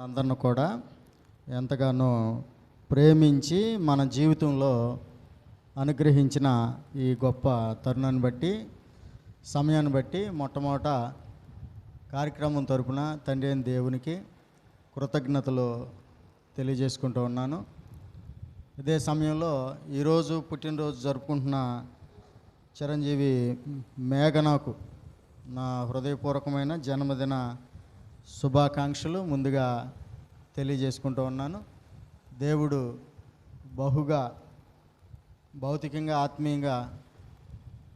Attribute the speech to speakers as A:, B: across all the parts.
A: అందరిని కూడా ఎంతగానో ప్రేమించి మన జీవితంలో అనుగ్రహించిన ఈ గొప్ప తరుణాన్ని బట్టి సమయాన్ని బట్టి మొట్టమొదట కార్యక్రమం తరపున తండ్రి అయిన దేవునికి కృతజ్ఞతలు తెలియజేసుకుంటూ ఉన్నాను. ఇదే సమయంలో ఈరోజు పుట్టినరోజు జరుపుకుంటున్న చిరంజీవి మేఘనాకు నా హృదయపూర్వకమైన జన్మదిన శుభాకాంక్షలు ముందుగా తెలియజేసుకుంటూ ఉన్నాను. దేవుడు బహుగా భౌతికంగా ఆత్మీయంగా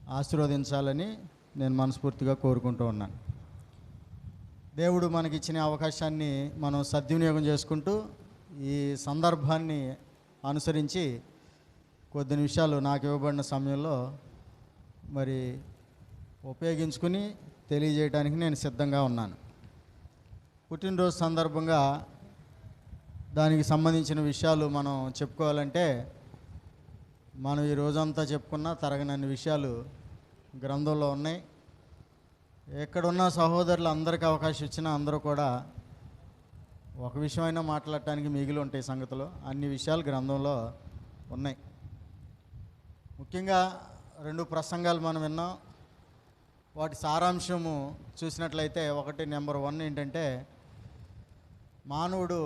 A: ఆశీర్వదించాలని నేను మనస్ఫూర్తిగా కోరుకుంటూ ఉన్నాను. దేవుడు మనకిచ్చిన అవకాశాన్ని మనం సద్వినియోగం చేసుకుంటూ ఈ సందర్భాన్ని అనుసరించి కొద్ది నిమిషాలు నాకు ఇవ్వబడిన సమయంలో మరి ఉపయోగించుకుని తెలియజేయడానికి నేను సిద్ధంగా ఉన్నాను. పుట్టినరోజు సందర్భంగా దానికి సంబంధించిన విషయాలు మనం చెప్పుకోవాలంటే మనం ఈ రోజంతా చెప్పుకున్న తరగనన్ని విషయాలు గ్రంథంలో ఉన్నాయి. ఎక్కడున్న సహోదరులు అందరికీ అవకాశం ఇచ్చినా అందరూ కూడా ఒక విషయమైనా మాట్లాడటానికి మిగిలి ఉంటాయి సంగతులు. అన్ని విషయాలు గ్రంథంలో ఉన్నాయి. ముఖ్యంగా రెండు ప్రసంగాలు మనం విన్నాం. వాటి సారాంశము చూసినట్లయితే ఒకటి నెంబర్ వన్ ఏంటంటే మానవుడు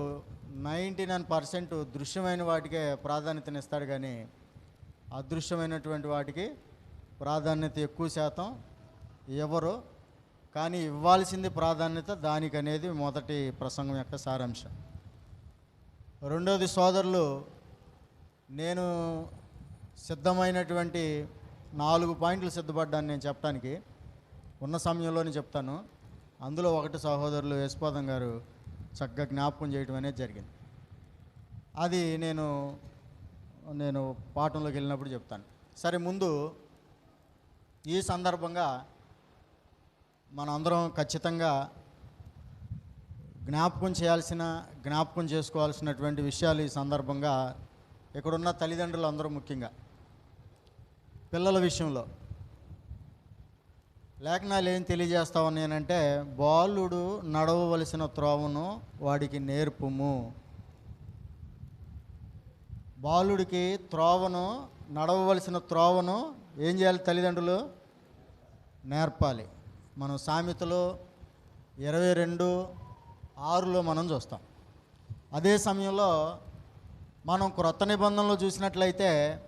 A: నైంటీ నైన్ పర్సెంట్ దృశ్యమైన వాటికే ప్రాధాన్యతనిస్తాడు కానీ అదృశ్యమైనటువంటి వాటికి ప్రాధాన్యత ఎక్కువ శాతం ఎవరు? కానీ ఇవ్వాల్సింది ప్రాధాన్యత దానికి అనేది మొదటి ప్రసంగం యొక్క సారాంశం. రెండోది సోదరులు నేను సిద్ధమైనటువంటి నాలుగు పాయింట్లు సిద్ధపడ్డాను నేను చెప్పడానికి ఉన్న సమయంలోనే చెప్తాను. అందులో ఒకటి సహోదరులు యశ్పాదం గారు చక్కగా జ్ఞాపకం చేయడం అనేది జరిగింది. అది నేను నేను పాఠంలోకి వెళ్ళినప్పుడు చెప్తాను. సరే ముందు ఈ సందర్భంగా మనందరం ఖచ్చితంగా జ్ఞాపకం చేయాల్సిన జ్ఞాపకం చేసుకోవాల్సినటువంటి విషయాలు ఈ సందర్భంగా ఇక్కడున్న తల్లిదండ్రులు అందరూ ముఖ్యంగా పిల్లల విషయంలో. లేఖనాలు ఏం తెలియజేస్తా ఉన్నానంటే బాలుడు నడవవలసిన త్రోవను వాడికి నేర్పుము. బాలుడికి త్రోవను నడవవలసిన త్రోవను ఏం చేయాలి తల్లిదండ్రులు? నేర్పాలి. మనం సామెతలో ఇరవై రెండు ఆరులో మనం చూస్తాం. అదే సమయంలో మనం క్రొత్త నిబంధనలో చూసినట్లయితే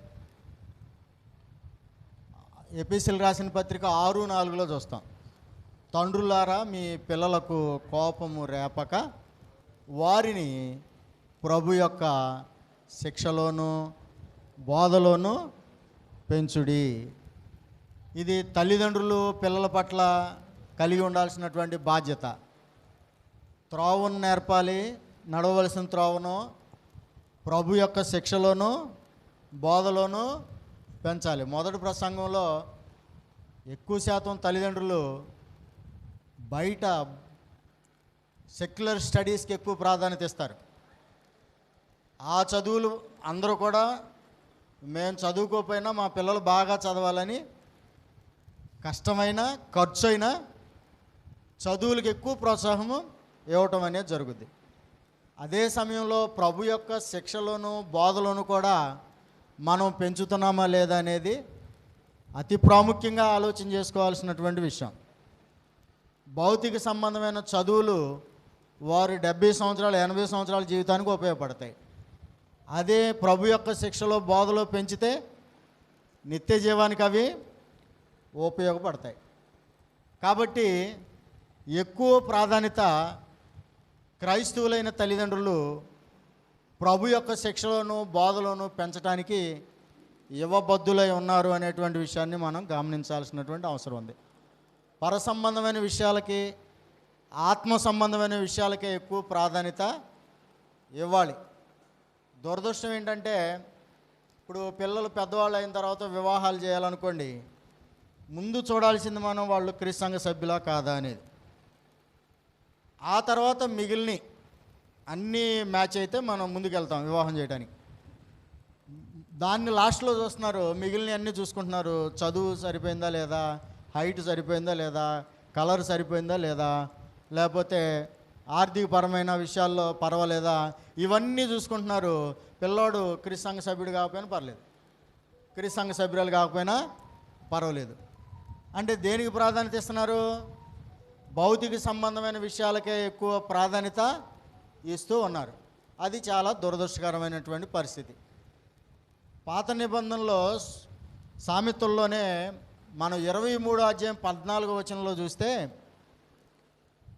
A: ఎపిసిల్ రాసిన పత్రిక ఆరు నాలుగులో చూస్తాం. తండ్రులారా మీ పిల్లలకు కోపము రేపక వారిని ప్రభు యొక్క శిక్షలోను బోధలోను పెంచుడి. ఇది తల్లిదండ్రులు పిల్లల పట్ల కలిగి ఉండాల్సినటువంటి బాధ్యత. త్రోవను నేర్పాలి నడవలసిన త్రోవను ప్రభు యొక్క శిక్షలోను బోధలోనూ పెంచాలి. మొదటి ప్రసంగంలో ఎక్కువ శాతం తల్లిదండ్రులు బయట సెక్యులర్ స్టడీస్కి ఎక్కువ ప్రాధాన్యత ఇస్తారు. ఆ చదువులు అందరూ కూడా మేము చదువుకోకపోయినా మా పిల్లలు బాగా చదవాలని కష్టమైన ఖర్చు అయినా చదువులకు ఎక్కువ ప్రోత్సాహము ఇవ్వటం అనేది జరుగుద్ది. అదే సమయంలో ప్రభు యొక్క శిక్షలోను బోధలోను కూడా మనం పెంచుతున్నామా లేదా అనేది అతి ప్రాముఖ్యంగా ఆలోచన చేసుకోవాల్సినటువంటి విషయం. భౌతిక సంబంధమైన చదువులు వారు డెబ్బై సంవత్సరాలు ఎనభై సంవత్సరాల జీవితానికి ఉపయోగపడతాయి. అదే ప్రభు యొక్క శిక్షలో బోధలో పెంచితే నిత్య జీవానికి అవి ఉపయోగపడతాయి. కాబట్టి ఎక్కువ ప్రాధాన్యత క్రైస్తవులైన తల్లిదండ్రులు ప్రభు యొక్క శిక్షలను బోధలను పెంచడానికి యువబద్ధులై ఉన్నారు అనేటువంటి విషయాన్ని మనం గమనించాల్సినటువంటి అవసరం ఉంది. పర సంబంధమైన విషయాలకి ఆత్మ సంబంధమైన విషయాలకే ఎక్కువ ప్రాధాన్యత ఇవ్వాలి. దురదృష్టం ఏంటంటే ఇప్పుడు పిల్లలు పెద్దవాళ్ళు అయిన తర్వాత వివాహాలు చేయాలనుకోండి ముందు చూడాల్సింది మనం వాళ్ళు క్రిస్తంగ సభ్యులా కాదా అనేది. ఆ తర్వాత మిగిలిన అన్నీ మ్యాచ్ అయితే మనం ముందుకెళ్తాం వివాహం చేయడానికి దాన్ని లాస్ట్లో చూస్తున్నారు మిగిలిన అన్నీ చూసుకుంటున్నారు. చదువు సరిపోయిందా లేదా? హైట్ సరిపోయిందా లేదా? కలర్ సరిపోయిందా లేదా? లేకపోతే ఆర్థికపరమైన విషయాల్లో పర్వాలేదా? ఇవన్నీ చూసుకుంటున్నారు. పిల్లోడు క్రిస్ సంఘ సభ్యుడు కాకపోయినా పర్లేదు. క్రిస్ సంఘ సభ్యురాలు కాకపోయినా పర్వాలేదు. అంటే దేనికి ప్రాధాన్యత ఇస్తున్నారు? భౌతిక సంబంధమైన విషయాలకే ఎక్కువ ప్రాధాన్యత ఇస్తూ ఉన్నారు. అది చాలా దురదృష్టకరమైనటువంటి పరిస్థితి. పాత నిబంధనలో సామెతల్లోనే మనం ఇరవై మూడో అధ్యాయం పద్నాలుగో వచనంలో చూస్తే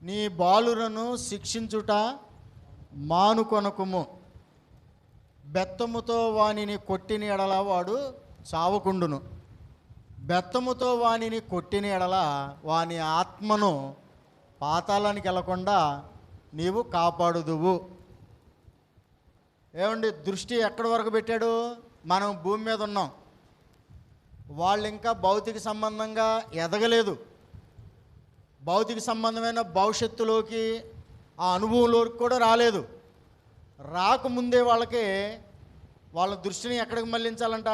A: నీ బాలులను శిక్షించుట మానుకొనకుము. బెత్తముతో వానిని కొట్టిన ఎడల వాడు చావకుండును. బెత్తముతో వానిని కొట్టిన ఎడల వాని ఆత్మను పాతాళానికి వెళ్ళకుండా నీవు కాపాడుదువు. ఏమండి దృష్టి ఎక్కడి వరకు పెట్టాడు? మనం భూమి మీద ఉన్నాం. వాళ్ళు ఇంకా భౌతిక సంబంధంగా ఎదగలేదు. భౌతిక సంబంధమైన భవిష్యత్తులోకి ఆ అనుభవంలోకి కూడా రాలేదు. రాకముందే వాళ్ళకి వాళ్ళ దృష్టిని ఎక్కడికి మళ్ళించాలంట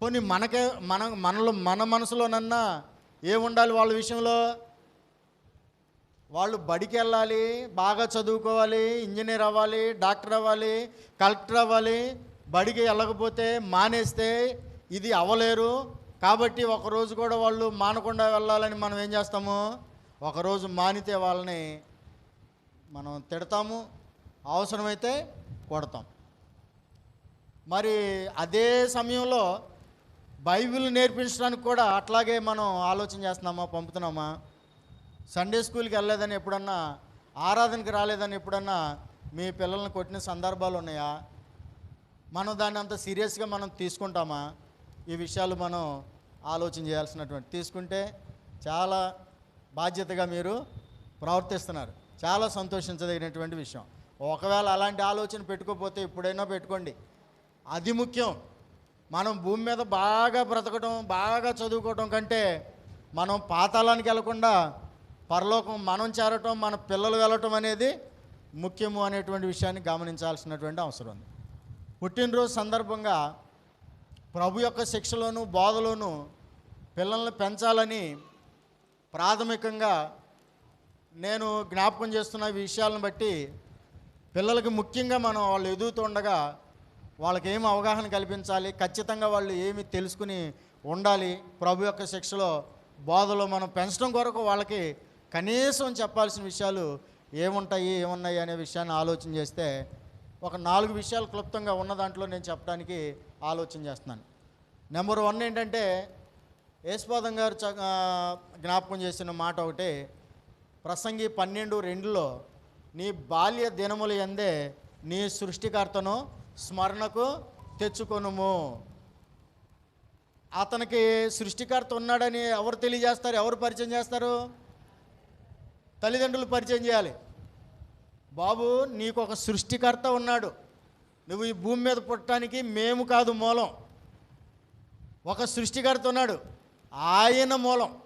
A: కొన్ని మనకే మన మనలో మన మనసులోనన్నా ఏముండాలి వాళ్ళ విషయంలో? వాళ్ళు బడికి వెళ్ళాలి బాగా చదువుకోవాలి ఇంజనీర్ అవ్వాలి డాక్టర్ అవ్వాలి కలెక్టర్ అవ్వాలి బడికి వెళ్ళకపోతే మానేస్తే ఇది అవ్వలేరు. కాబట్టి ఒకరోజు కూడా వాళ్ళు మానకుండా వెళ్ళాలని మనం ఏం చేస్తాము? ఒకరోజు మానితే వాళ్ళని మనం తిడతాము అవసరమైతే కొడతాం. మరి అదే సమయంలో బైబిల్ నేర్పించడానికి కూడా అట్లాగే మనం ఆలోచన చేస్తున్నామా పంపుతున్నామా? సండే స్కూల్కి వెళ్ళలేదని ఎప్పుడన్నా ఆరాధనకి రాలేదని ఎప్పుడన్నా మీ పిల్లల్ని కొట్టిన సందర్భాలు ఉన్నాయా? మనం దాన్ని అంత సీరియస్గా మనం తీసుకుంటామా? ఈ విషయాలు మనం ఆలోచన చేయాల్సినటువంటి తీసుకుంటే చాలా బాధ్యతగా మీరు ప్రవర్తిస్తున్నారు. చాలా సంతోషించదగినటువంటి విషయం. ఒకవేళ అలాంటి ఆలోచన పెట్టుకోకపోతే ఇప్పుడైనా పెట్టుకోండి. అది ముఖ్యం. మనం భూమి మీద బాగా బ్రతకడం బాగా చదువుకోవటం కంటే మనం పాతాళానికి వెళ్ళకుండా పరలోకం మనం చేరటం మన పిల్లలు వెళ్ళటం అనేది ముఖ్యము అనేటువంటి విషయాన్ని గమనించాల్సినటువంటి అవసరం ఉంది. పుట్టినరోజు సందర్భంగా ప్రభు యొక్క శిక్షలోను బోధలోను పిల్లల్ని పెంచాలని ప్రాథమికంగా నేను జ్ఞాపకం చేస్తున్న విషయాలను బట్టి పిల్లలకి ముఖ్యంగా మనం వాళ్ళు ఎదుగుతుండగా వాళ్ళకి ఏం అవగాహన కల్పించాలి ఖచ్చితంగా వాళ్ళు ఏమి తెలుసుకుని ఉండాలి ప్రభు యొక్క శిక్షలో బోధలో మనం పెంచడం కొరకు వాళ్ళకి కనీసం చెప్పాల్సిన విషయాలు ఏముంటాయి ఏమున్నాయి అనే విషయాన్ని ఆలోచన చేస్తే ఒక నాలుగు విషయాలు క్లుప్తంగా ఉన్న దాంట్లో నేను చెప్పడానికి ఆలోచన చేస్తున్నాను. నెంబర్ వన్ ఏంటంటే యేసుపాదం గారు చ జ్ఞాపకం చేసిన మాట ఒకటి ప్రసంగి పన్నెండు రెండులో నీ బాల్య దినములు ఎందే నీ సృష్టికర్తను స్మరణకు తెచ్చుకొనుము. అతనికి సృష్టికర్త ఉన్నాడని ఎవరు తెలియజేస్తారు ఎవరు పరిచయం చేస్తారు? తల్లిదండ్రులు పరిచయం చేయాలి. బాబు నీకు ఒక సృష్టికర్త ఉన్నాడు. నువ్వు ఈ భూమి మీద పుట్టడానికి మేము కాదు మూలం. ఒక సృష్టికర్త ఉన్నాడు. ఆయన మూలం.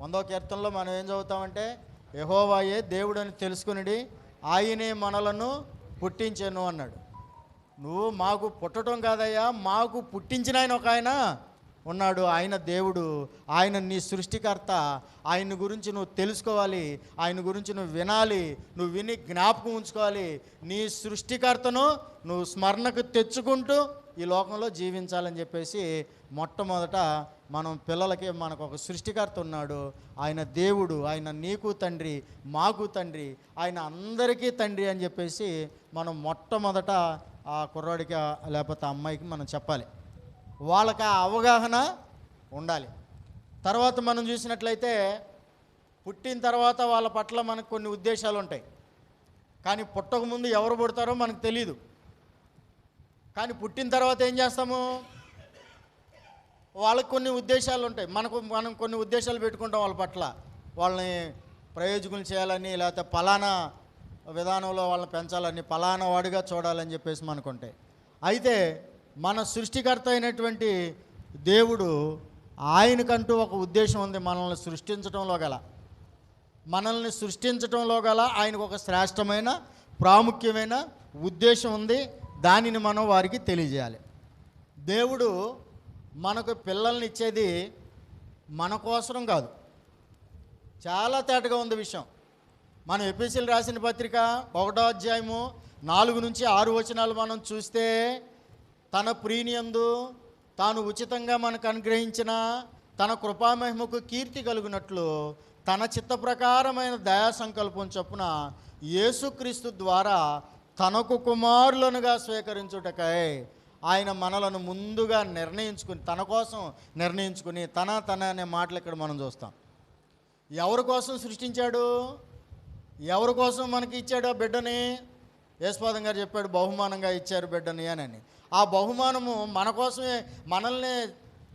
A: వందో కీర్తనలో మనం ఏం చదువుతామంటే యహోవాయే దేవుడు అని తెలుసుకుని ఆయనే మనలను పుట్టించాను అన్నాడు. నువ్వు మాకు పుట్టడం కాదయ్యా మాకు పుట్టించిన ఆయన ఒక ఆయన. ఉన్నాడు. ఆయన దేవుడు. ఆయన నీ సృష్టికర్త. ఆయన గురించి నువ్వు తెలుసుకోవాలి. ఆయన గురించి నువ్వు వినాలి. నువ్వు విని జ్ఞాపకం ఉంచుకోవాలి. నీ సృష్టికర్తను నువ్వు స్మరణకు తెచ్చుకుంటూ ఈ లోకంలో జీవించాలని చెప్పేసి మొట్టమొదట మనం పిల్లలకి మనకు ఒక సృష్టికర్త ఉన్నాడు. ఆయన దేవుడు. ఆయన నీకు తండ్రి మాకు తండ్రి ఆయన అందరికీ తండ్రి అని చెప్పేసి మనం మొట్టమొదట ఆ కుర్రాడికి లేకపోతే అమ్మాయికి మనం చెప్పాలి. వాళ్ళకి ఆ అవగాహన ఉండాలి. తర్వాత మనం చూసినట్లయితే పుట్టిన తర్వాత వాళ్ళ పట్ల మనకు కొన్ని ఉద్దేశాలు ఉంటాయి. కానీ పుట్టకముందు ఎవరు పుడతారో మనకు తెలియదు కానీ పుట్టిన తర్వాత ఏం చేస్తాము? వాళ్ళకి కొన్ని ఉద్దేశాలు ఉంటాయి. మనకు మనం కొన్ని ఉద్దేశాలు పెట్టుకుంటాం వాళ్ళ పట్ల. వాళ్ళని ప్రయోజకులు చేయాలని లేకపోతే పలానా విధానంలో వాళ్ళని పెంచాలని పలానా వాడిగా చూడాలని చెప్పేసి మనకుంటాయి అయితే మన సృష్టికర్త అయినటువంటి దేవుడు ఆయనకంటూ ఒక ఉద్దేశం ఉంది మనల్ని సృష్టించడంలో గల. మనల్ని సృష్టించటంలో గల ఆయనకు ఒక శ్రేష్టమైన ప్రాముఖ్యమైన ఉద్దేశం ఉంది. దానిని మనం వారికి తెలియజేయాలి. దేవుడు మనకు పిల్లల్ని ఇచ్చేది మన కోసం కాదు. చాలా తేటగా ఉంది విషయం. మనం ఎపిసిల్ రాసిన పత్రిక ఒకటో అధ్యాయము నాలుగు నుంచి ఆరు వచనాలు మనం చూస్తే తన ప్రీనియందు తాను ఉచితంగా మనకు అనుగ్రహించిన తన కృపామహిమకు కీర్తి కలుగునట్లు తన చిత్త ప్రకారమైన దయా సంకల్పం చొప్పున యేసుక్రీస్తు ద్వారా తనకు కుమారులనుగా స్వీకరించుటకై ఆయన మనలను ముందుగా నిర్ణయించుకుని తన కోసం నిర్ణయించుకుని తన తన అనే మాటలు ఇక్కడ మనం చూస్తాం. ఎవరి కోసం సృష్టించాడు? ఎవరి కోసం మనకి ఇచ్చాడు ఆ బిడ్డని? యేసుపాదం గారు చెప్పాడు బహుమానంగా ఇచ్చారు బిడ్డని అని. ఆ బహుమానము మన కోసమే మనల్ని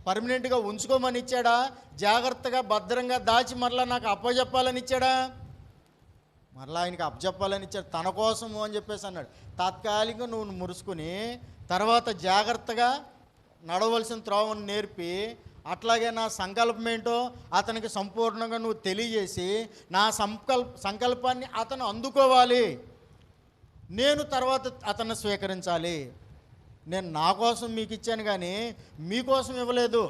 A: పర్మనెంట్గా ఉంచుకోమని ఇచ్చాడా? జాగ్రత్తగా భద్రంగా దాచి మరలా నాకు అప్పచెప్పాలని ఇచ్చాడా? మరలా ఆయనకి అప్పచెప్పాలని ఇచ్చాడు. తన కోసము అని చెప్పేసి అన్నాడు. తాత్కాలికంగా నువ్వు మురుసుకుని తర్వాత జాగ్రత్తగా నడవలసిన త్రోవను నేర్పి అట్లాగే నా సంకల్పం ఏంటో అతనికి సంపూర్ణంగా నువ్వు తెలియజేసి నా సంకల్ప సంకల్పాన్ని అతను అందుకోవాలి. నేను తర్వాత అతన్ని స్వీకరించాలి. నేను నా కోసం మీకు ఇచ్చాను కానీ మీకోసం ఇవ్వలేదు.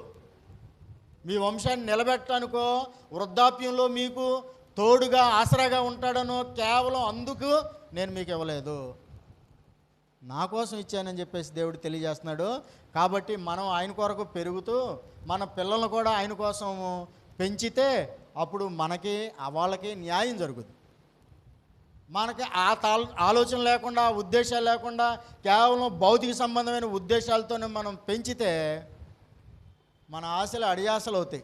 A: మీ వంశాన్ని నిలబెట్టడానికో వృద్ధాప్యంలో మీకు తోడుగా ఆసరాగా ఉంటాడనో కేవలం అందుకు నేను మీకు ఇవ్వలేదు. నా కోసం ఇచ్చానని చెప్పేసి దేవుడు తెలియజేస్తున్నాడు. కాబట్టి మనం ఆయన కొరకు పెరుగుతూ మన పిల్లలను కూడా ఆయన కోసం పెంచితే అప్పుడు మనకి వాళ్ళకి న్యాయం జరుగుతుంది మనకి ఆ తాల్ ఆలోచన లేకుండా ఉద్దేశాలు లేకుండా కేవలం భౌతిక సంబంధమైన ఉద్దేశాలతోనే మనం పెంచితే మన ఆశలు అడియాసలు అవుతాయి.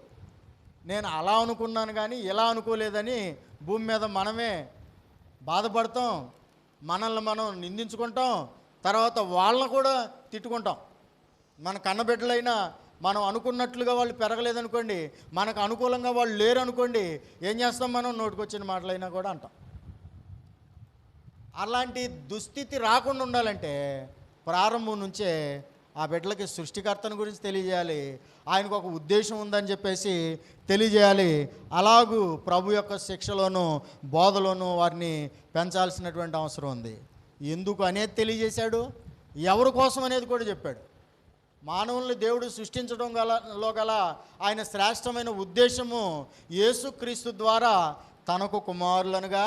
A: నేను అలా అనుకున్నాను కానీ ఇలా అనుకోలేదని భూమి మీద మనమే బాధపడతాం మనల్ని మనం నిందించుకుంటాం తర్వాత వాళ్ళని కూడా తిట్టుకుంటాం. మన కన్నబిడ్డలైనా మనం అనుకున్నట్లుగా వాళ్ళు పెరగలేదనుకోండి మనకు అనుకూలంగా వాళ్ళు లేరు అనుకోండి ఏం చేస్తాం మనం? నోటికొచ్చిన మాటలైనా కూడా అంటాం. అలాంటి దుస్థితి రాకుండా ఉండాలంటే ప్రారంభం నుంచే ఆ బిడ్డలకి సృష్టికర్తను గురించి తెలియజేయాలి ఆయనకు ఒక ఉద్దేశం ఉందని చెప్పేసి తెలియజేయాలి. అలాగూ ప్రభు యొక్క శిక్షలోనూ బోధలోనూ వారిని పెంచాల్సినటువంటి అవసరం ఉంది. ఎందుకు అనేది తెలియజేశాడు ఎవరి కోసం అనేది కూడా చెప్పాడు. మానవుల్ని దేవుడు సృష్టించడం గలలో గల ఆయన శ్రేష్టమైన ఉద్దేశము యేసుక్రీస్తు ద్వారా తనకు కుమారులనుగా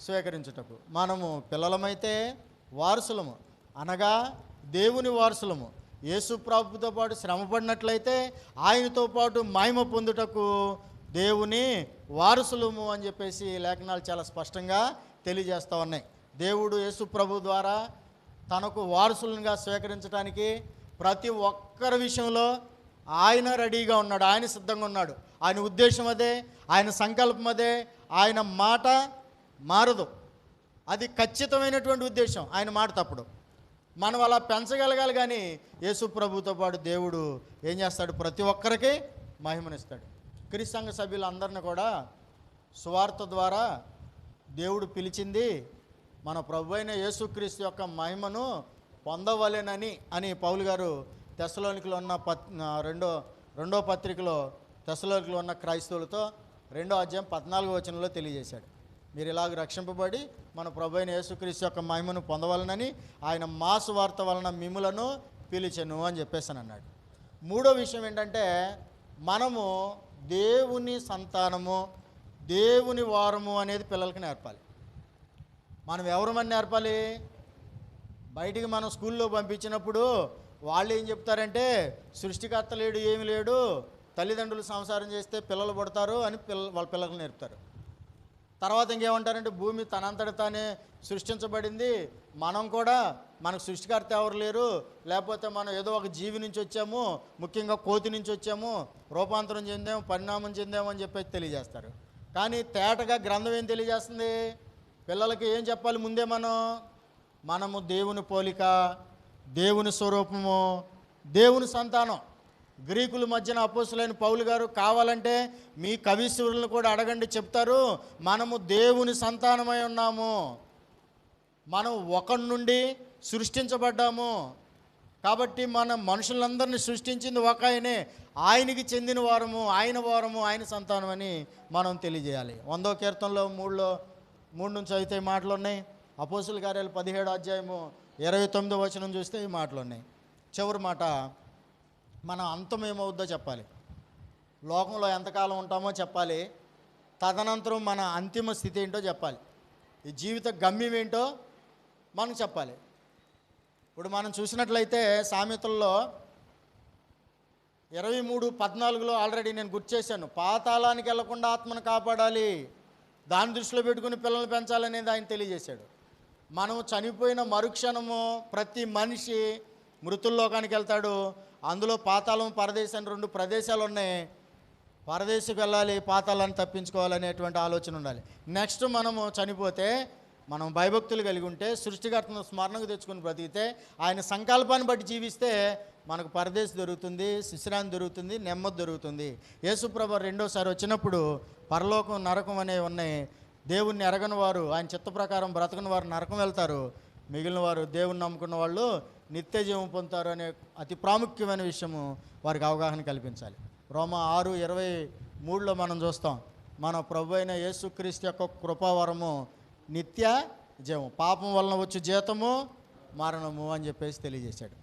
A: స్వీకరించుటకు. మనము పిల్లలమైతే వారసులము. అనగా దేవుని వారసులము. యేసు ప్రభుతో పాటు శ్రమపడినట్లయితే ఆయనతో పాటు మాయమ పొందుటకు దేవుని వారసులము అని చెప్పేసి లేఖనాలు చాలా స్పష్టంగా తెలియజేస్తూ ఉన్నాయి. దేవుడు యేసుప్రభు ద్వారా తనకు వారసులుగా స్వీకరించడానికి ప్రతి ఒక్కరి విషయంలో ఆయన రెడీగా ఉన్నాడు. ఆయన సిద్ధంగా ఉన్నాడు. ఆయన ఉద్దేశం అదే. ఆయన సంకల్పం అదే. ఆయన మాట మారదు. అది ఖచ్చితమైనటువంటి ఉద్దేశం. ఆయన మాట తప్పుడు. మనం అలా పెంచగలగాలి కానీ యేసు ప్రభుతో పాటు దేవుడు ఏం చేస్తాడు? ప్రతి ఒక్కరికి మహిమనిస్తాడు. క్రీస్తు సభ్యులందరిని కూడా సువార్త ద్వారా దేవుడు పిలిచింది మన ప్రభు అయిన యేసుక్రీస్తు యొక్క మహిమను పొందవలెనని అని పౌలు గారు తెసలోనికలో ఉన్న పత్ రెండో రెండో పత్రికలో తెసలోనికలో ఉన్న క్రైస్తవులతో రెండో అధ్యాయం పద్నాలుగో వచనంలో తెలియజేశాడు. మీరు ఇలాగ రక్షింపబడి మన ప్రభు యేసుక్రీస్తు యొక్క మహిమను పొందవలనని ఆయన మాసు వార్త వలన మిములను పిలిచెను అని చెప్పేసి అన్నాడు. మూడో విషయం ఏంటంటే మనము దేవుని సంతానము దేవుని వారము అనేది పిల్లలకి నేర్పాలి. మనం ఎవరమని నేర్పాలి? బయటికి మనం స్కూల్లో పంపించినప్పుడు వాళ్ళు ఏం చెప్తారంటే సృష్టికర్త లేడు ఏమి లేడు తల్లిదండ్రులు సంసారం చేస్తే పిల్లలు పడతారు అని పిల్ల వాళ్ళ పిల్లలకు నేర్పుతారు. తర్వాత ఇంకేమంటారంటే భూమి తనంతట తానే సృష్టించబడింది. మనం కూడా మనకు సృష్టికర్త ఎవరు లేరు. లేకపోతే మనం ఏదో ఒక జీవి నుంచి వచ్చాము ముఖ్యంగా కోతి నుంచి వచ్చాము రూపాంతరం చెందాము పరిణామం చెందాము అని చెప్పేసి తెలియజేస్తారు. కానీ తేటగా గ్రంథం ఏం తెలియజేస్తుంది? పిల్లలకి ఏం చెప్పాలి ముందే మనం? మనము దేవుని పోలిక దేవుని స్వరూపము దేవుని సంతానం. గ్రీకుల మధ్యన అపోసులైన పౌలు గారు కావాలంటే మీ కవీశ్వరులను కూడా అడగండి చెప్తారు. మనము దేవుని సంతానమై ఉన్నాము. మనం ఒకరి నుండి సృష్టించబడ్డాము. కాబట్టి మన మనుషులందరినీ సృష్టించింది ఒక ఆయనే. ఆయనకి చెందిన వారము ఆయన వారము ఆయన సంతానం అని మనం తెలియజేయాలి. వందో కీర్తనలో మూడులో మూడు నుంచి అయితే ఈ మాటలు ఉన్నాయి. అపోసుల కార్యాలు పదిహేడు అధ్యాయము ఇరవై తొమ్మిదో వచనం చూస్తే ఈ మాటలు ఉన్నాయి. చివరి మాట మన అంతం ఏమవుద్దో చెప్పాలి. లోకంలో ఎంతకాలం ఉంటామో చెప్పాలి. తదనంతరం మన అంతిమ స్థితి ఏంటో చెప్పాలి. ఈ జీవిత గమ్యం ఏంటో మనం చెప్పాలి. ఇప్పుడు మనం చూసినట్లయితే సామెతల్లో ఇరవై మూడు పద్నాలుగులో ఆల్రెడీ నేను గుర్తు చేశాను. పాతాళానికి వెళ్ళకుండా ఆత్మను కాపాడాలి. దాని దృష్టిలో పెట్టుకుని పిల్లల్ని పెంచాలనేది ఆయన తెలియజేశాడు. మనం చనిపోయిన మరుక్షణము ప్రతి మనిషి మృతుల్లోకానికి వెళ్తాడు. అందులో పాతాళం పరదేశం రెండు ప్రదేశాలు ఉన్నాయి. పరదేశకు వెళ్ళాలి పాతాళాన్ని తప్పించుకోవాలనేటువంటి ఆలోచన ఉండాలి. నెక్స్ట్ మనము చనిపోతే మనం భయభక్తులు కలిగి ఉంటే సృష్టికర్తను స్మరణకు తెచ్చుకుని బ్రతికితే ఆయన సంకల్పాన్ని బట్టి జీవిస్తే మనకు పరదేశం దొరుకుతుంది శిశిరాన్ని దొరుకుతుంది నెమ్మది దొరుకుతుంది. యేసుప్రభ రెండోసారి వచ్చినప్పుడు పరలోకం నరకం అనేవి ఉన్నాయి. దేవుణ్ణి ఎరగని వారు ఆయన చిత్త ప్రకారం బ్రతకని వారు నరకం వెళ్తారు. మిగిలిన వారు దేవుణ్ణి నమ్ముకున్న వాళ్ళు నిత్య జీవం పొందుతారు అనే అతి ప్రాముఖ్యమైన విషయము వారికి అవగాహన కల్పించాలి. రోమ ఆరు ఇరవై మూడులో మనం చూస్తాం మన ప్రభు అయిన యేసుక్రీస్తు యొక్క కృపావరము నిత్య జీవం పాపం వలన వచ్చే జీతము మరణము అని చెప్పేసి తెలియజేశాడు.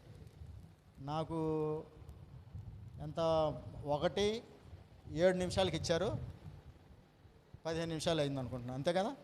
A: నాకు ఎంత ఒకటి ఏడు నిమిషాలకి ఇచ్చారు పదిహేను నిమిషాలు అయింది అనుకుంటున్నాను అంతే కదా?